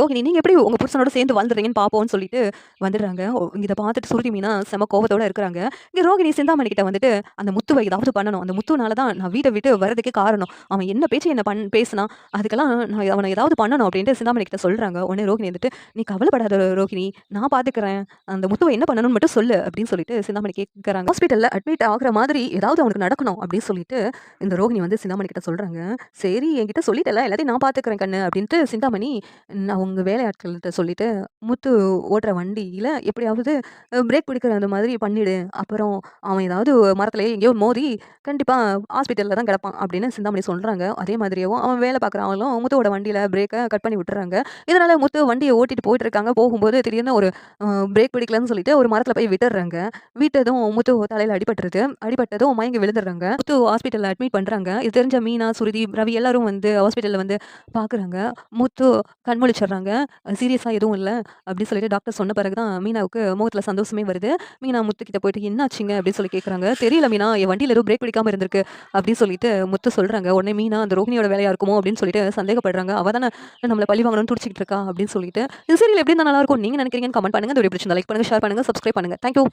ரோகிணி நீங்கள் எப்படி உங்கள் புருஷனோட சேர்ந்து வந்துடுறீங்கன்னு பார்ப்போம்னு சொல்லிட்டு வந்துடுறாங்க. இதை பார்த்துட்டு சுருதி மீனா செம கோவத்தோட இருக்கிறாங்க. இங்கே ரோகிணி சிந்தாமணி கிட்ட வந்துட்டு அந்த முத்துவை ஏதாவது பண்ணணும். அந்த முத்துனால தான் நான் வீட்டை விட்டு வரதுக்கே காரணம். அவன் என்ன பேச்சு என்ன பண் பேசினா அதுக்கெல்லாம் நான் அவனை ஏதாவது பண்ணணும் அப்படின்ட்டு சிந்தாமணி கிட்ட சொல்றாங்க. உடனே ரோஹிணி வந்துட்டு நீ கவலைப்படாத ரோஹிணி ரோகிணி நான் பார்த்துக்கிறேன். அந்த முத்துவை என்ன பண்ணணும்னு மட்டும் சொல்லு அப்படின்னு சொல்லிட்டு சிந்தாமணி கேட்குறாங்க ஹாஸ்பிட்டலில் அட்மிட் ஆகிற மாதிரி ஏதாவது அவனுக்கு நடக்கணும் அப்படின்னு சொல்லிட்டு இந்த ரோகிணி வந்து சிந்தாமணி கிட்ட சரி என்கிட்ட சொல்லிட்டல எல்லாத்தையும் நான் பார்த்துக்கிறேன் கண்ணு அப்படின்ட்டு சிந்தாமணி அவங்க அவங்க வேலையாட்கள்கிட்ட சொல்லிட்டு முத்து ஓட்டுற வண்டியில் எப்படியாவது பிரேக் பிடிக்கிற அந்த மாதிரி பண்ணிவிடு அப்புறம் அவன் ஏதாவது மரத்தில எங்கேயோ மோதி கண்டிப்பாக ஹாஸ்பிட்டலில் தான் கிடப்பான் அப்படின்னு சிந்தாமணி சொல்கிறாங்க அதே மாதிரியேவும் அவன் வேலை பார்க்குறவங்களும் முத்துவோட வண்டியில் பிரேக்கை கட் பண்ணி விட்டுறாங்க இதனால் முத்து வண்டியை ஓட்டிட்டு போயிட்டு இருக்காங்க. போகும்போது திடீர்னு ஒரு பிரேக் பிடிக்கலன்னு சொல்லிட்டு ஒரு மரத்தில் போய் விட்டுடுறாங்க விட்டதும் முத்து தலையில் அடிபட்டுருது. அடிபட்டதும் மயங்கி விழுந்துடுறாங்க. முத்து ஹாஸ்பிட்டலில் அட்மிட் பண்ணுறாங்க இது தெரிஞ்ச மீனா, சுருதி, ரவி எல்லாரும் வந்து ஹாஸ்பிட்டலில் வந்து பார்க்குறாங்க. முத்து கண் சொல்கிறாங்க சீரியஸாக எதுவும் இல்லை அப்படின்னு சொல்லிட்டு டாக்டர் சொன்ன பிறகு தான் மீனாவுக்கு முகத்தில் சந்தோஷமே வருது. மீனா முத்துக்கிட்ட போயிட்டு என்னாச்சுங்க அப்படின்னு சொல்லி கேட்குறாங்க. தெரியல மீனா என் வண்டியில எதுவும் பிரேக் பிடிக்காமல் இருந்திருக்கு அப்படின்னு சொல்லிட்டு முத்து சொல்கிறாங்க உடனே மீனா அந்த ரோகிணியோட வேலையாக இருக்குமோ அப்படின்னு சொல்லிட்டு சந்தேகப்படுறாங்க. அவ தானே நம்மள பழி வாங்கணும்னு துடிச்சிக்கிட்டு இருக்கா அப்படின்னு சொல்லிட்டு. இது சீரியல் எப்படி நல்லா நல்லாயிருக்கும் நீங்க நினைக்கிறீங்கன்னு கமெண்ட் பண்ணுங்கள் இந்த வீடியோ பிடிச்சிருந்தா லைக் பண்ணுங்கள் ஷேர் பண்ணுங்க, சப்ஸ்கிரைப் பண்ணுங்க. Thank you.